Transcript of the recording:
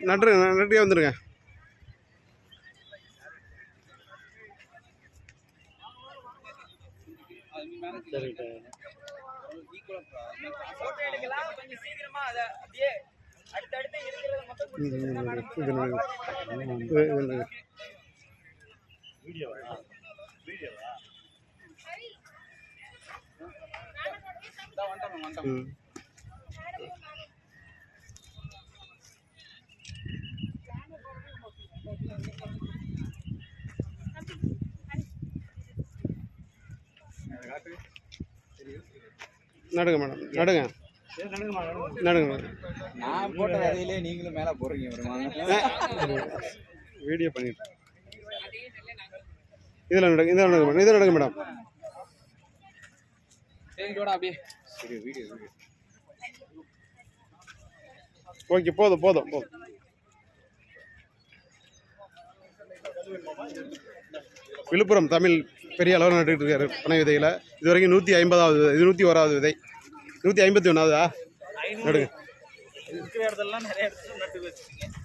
நட்டுருங்க நட்டுக்கே வந்துடுங்க சீக்கிரமா அதை அடுத்தடுத்து இருக்கிறத மட்டும் இது முடிச்சிருந்தா நடுங்க, மேடம் நடுங்க. நடுங்க. மேடம் நான் போட்ட விதையிலே நீங்களும் மேல போடுறீங்க வீடியோ பண்ணிட்டு இதில் நடுங்க இதில் நடுங்க மேடம் இதில் நடுங்க மேடம் சரிங்கடா அப்படியே. சரி வீடியோ வீடியோ ஓகே போதும் போதும் போதும். விழுப்புரம் தமிழ் பெரிய அளவில் நட்டுக்கிட்டு இருக்காரு பனை விதைகளை இது வரைக்கும் நூற்றி ஐம்பதாவது இது நூற்றி ஓராவது விதை. நூற்றி ஐம்பத்தி ஒன்றாவதா நடுங்க. இருக்கிற இடத்துலலாம் நிறைய இடத்துல நட்டு வச்சுருக்கீங்க.